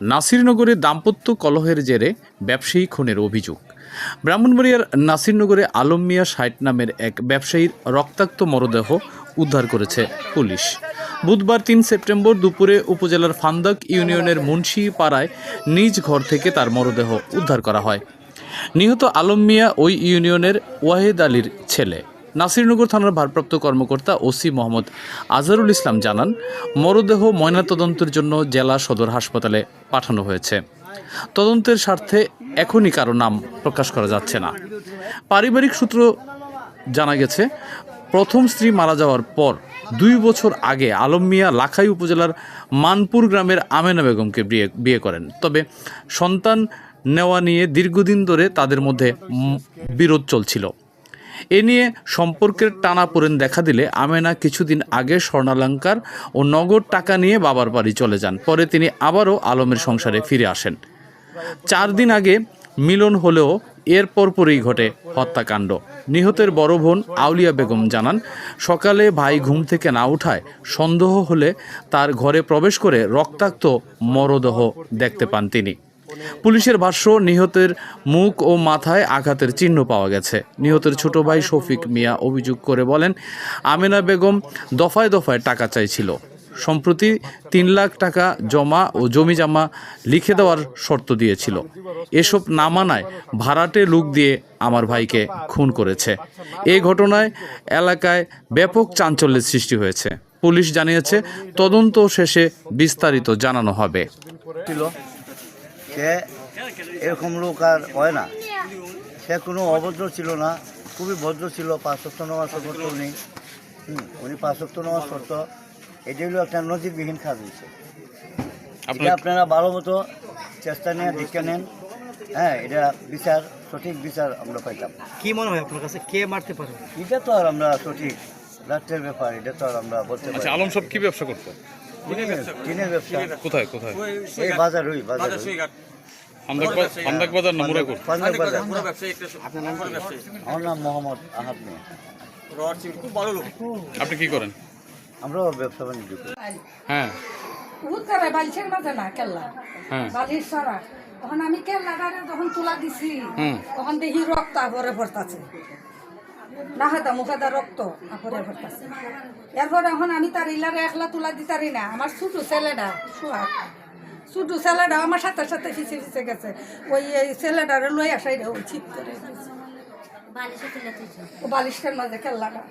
নাসিরনগরে দাম্পত্য কলহের জেরে ব্যবসায়ী খুনের অভিযোগ। ব্রাহ্মণবাড়িয়ার নাসিরনগরে আলম মিয়া ষাট নামের এক ব্যবসায়ীর রক্তাক্ত মরদেহ উদ্ধার করেছে পুলিশ। বুধবার তিন সেপ্টেম্বর দুপুরে উপজেলার ফান্দাক ইউনিয়নের মুন্সি পাড়ায় নিজ ঘর থেকে তার মরদেহ উদ্ধার করা হয়। নিহত আলম মিয়া ওই ইউনিয়নের ওয়াহেদ আলীর ছেলে। নাসিরনগর থানার ভারপ্রাপ্ত কর্মকর্তা ওসি মোহাম্মদ আজহারুল ইসলাম জানান, মরদেহ ময়নাতদন্তের জন্য জেলা সদর হাসপাতালে পাঠানো হয়েছে। তদন্তের স্বার্থে এখনই কারও নাম প্রকাশ করা যাচ্ছে না। পারিবারিক সূত্র জানা গেছে, প্রথম স্ত্রী মারা যাওয়ার পর দুই বছর আগে আলম মিয়া লাখাই উপজেলার মানপুর গ্রামের আমেনা বেগমকে বিয়ে বিয়ে করেন। তবে সন্তান নেওয়া নিয়ে দীর্ঘদিন ধরে তাদের মধ্যে বিরোধ চলছিল। এ নিয়ে সম্পর্কের টানাপোড়েন দেখা দিলে আমেনা কিছুদিন আগে স্বর্ণালঙ্কার ও নগদ টাকা নিয়ে বাবার বাড়ি চলে যান। পরে তিনি আবারও আলমের সংসারে ফিরে আসেন। চার দিন আগে মিলন হলেও এর পরপরই ঘটে হত্যাকাণ্ড। নিহতের বড় বোন আউলিয়া বেগম জানান, সকালে ভাই ঘুম থেকে না উঠায় সন্দেহ হলে তার ঘরে প্রবেশ করে রক্তাক্ত মরদেহ দেখতে পান তিনি। পুলিশের ভাষ্য, নিহতের মুখ ও মাথায় আঘাতের চিহ্ন পাওয়া গেছে। নিহতের ছোট ভাই শফিক মিয়া অভিযোগ করে বলেন, আমেনা বেগম দফায় দফায় টাকা চাইছিল। সম্প্রতি তিন লাখ টাকা জমা ও জমি জমা লিখে দেওয়ার শর্ত দিয়েছিল। এসব না মানায় ভাড়াটে লুক দিয়ে আমার ভাইকে খুন করেছে। এই ঘটনায় এলাকায় ব্যাপক চাঞ্চল্যের সৃষ্টি হয়েছে। পুলিশ জানিয়েছে, তদন্ত শেষে বিস্তারিত জানানো হবে। সে এরকম লোক আর হয় না। সে কোনো অভদ্র ছিল না খুবই ভদ্র ছিল পাঁচ পাঁচশক্ত নামাজ করতো উনি। হুম, উনি পাঁচশক্ত নামাজ করতো এটি হলো একটা নজিরবিহীন কাজ হয়েছে। এটা আপনারা ভালো মতো চেষ্টা নিয়ে দীক্ষা নেন। হ্যাঁ এটা বিচার সঠিক বিচার আমরা পাইতাম। কি মনে হয় আপনার কাছে? কে মারতে পারে? এটা তো আর আমরা সঠিক রাষ্ট্রের ব্যাপার এটা তো আর আমরা বলতে পারি আচ্ছা আলম সব কি ব্যবসা করতো টিনের ব্যবসা কোথায় কোথায়? এই বাজার হই বাজার হই বাজার না মুরাকুর আমার নাম মোহাম্মদ আহাদ মিয়া। আপনি কি করেন? আমরাও ব্যবসা বাণিজ্য করি। হ্যাঁ। করে বালিশের মাঝে না কেল্লা। হ্যাঁ। বালিশ সারা তখন আমি কেল্লাটারে যখন তুলা দিছি। তখন দেখি রক্ত আপরে পড়তাছে। না হয়তো মুখে দা রক্ত আপরে পড়তাছে এরপর এখন আমি তার ইলারে একলা তুলা দিতারি না। আমার ছোট ছেলেটা সোহাগ। ছোট ছেলেটা আমার সাথে সাথে ফিসে ফিসে গেছে। ওই এই ছেলেটারে লই আসাই ওই ছিট করে বালিশের মাঝে কেল্লাটা